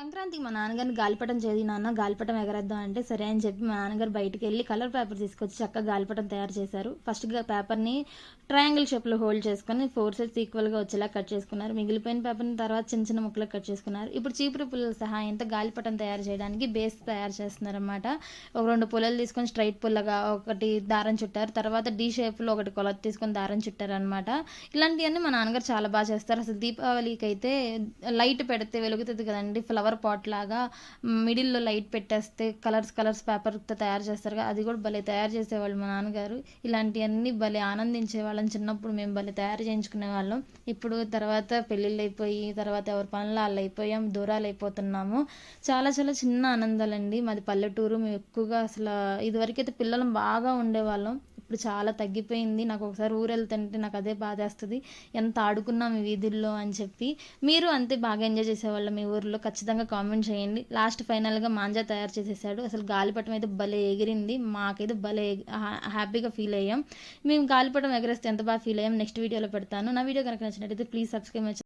సంక్రాంతికి మా నాన్నగారిని గాలిపటం చేది నాన్న గాలిపటం ఎగరేద్దాం అంటే సరే అని చెప్పి మా నాన్నగారు బయటికి వెళ్ళి కలర్ పేపర్ తీసుకొచ్చి చక్కగా గాలిపటం తయారు చేశారు. ఫస్ట్గా పేపర్ని ట్రయాంగిల్ షేప్లో హోల్డ్ చేసుకొని ఫోర్ సైడ్స్ ఈక్వల్గా వచ్చేలా కట్ చేసుకున్నారు. మిగిలిపోయిన పేపర్ని తర్వాత చిన్న చిన్న ముక్కలు కట్ చేసుకున్నారు. ఇప్పుడు చీపురు పుల్లల సహాయంతో గాలిపటం తయారు చేయడానికి బేస్ తయారు చేస్తున్నారన్నమాట. ఒక రెండు పుల్లలు తీసుకొని స్ట్రైట్ పుల్లగా ఒకటి దారం చుట్టారు. తర్వాత డీ షేప్లో ఒకటి కొలత తీసుకొని దారం చుట్టారు అనమాట ఇలాంటివన్నీ మా నాన్నగారు చాలా బాగా చేస్తారు. అసలు దీపావళికి అయితే లైట్ పెడితే వెలుగుతుంది కదండి. ఫ్లవర్ పాట్ లాగా మిడిల్లో లైట్ పెట్టేస్తే కలర్స్ కలర్స్ పేపర్తో తయారు చేస్తారు అది కూడా భలే తయారు చేసేవాళ్ళు మా నాన్నగారు. ఇలాంటివన్నీ భలే ఆనందించే వాళ్ళం చిన్నప్పుడు మేము భలే తయారు చేయించుకునే వాళ్ళం. ఇప్పుడు తర్వాత పెళ్ళిళ్ళు అయిపోయి తర్వాత ఎవరి పనులు వాళ్ళు అయిపోయాం దూరాలు అయిపోతున్నాము. చాలా చాలా చిన్న ఆనందాలండి. మాది పల్లెటూరు మేము ఎక్కువగా అసలు ఇదివరకైతే పిల్లలం బాగా ఉండేవాళ్ళం. ఇప్పుడు చాలా తగ్గిపోయింది. నాకు ఒకసారి ఊరు వెళ్తుంటే నాకు అదే బాధేస్తుంది. ఎంత ఆడుకున్నాం ఈ వీధుల్లో అని చెప్పి. మీరు అంతే బాగా ఎంజాయ్ చేసేవాళ్ళం మీ ఊర్లో. ఖచ్చితంగా కామెంట్ చేయండి. లాస్ట్ ఫైనల్గా మాంజా తయారు చేసేసాడు. అసలు గాలిపటం అయితే భలే ఎగిరింది. మాకైతే భలే హ్యాపీగా ఫీల్ అయ్యాం. మేము గాలిపటం ఎగరేస్తే ఎంత బాగా ఫీల్ అయ్యాం? నెక్స్ట్ వీడియోలో పెడతాను. నా వీడియో కనుక నచ్చినట్టయితే ప్లీజ్ సబ్స్క్రైబ్ మై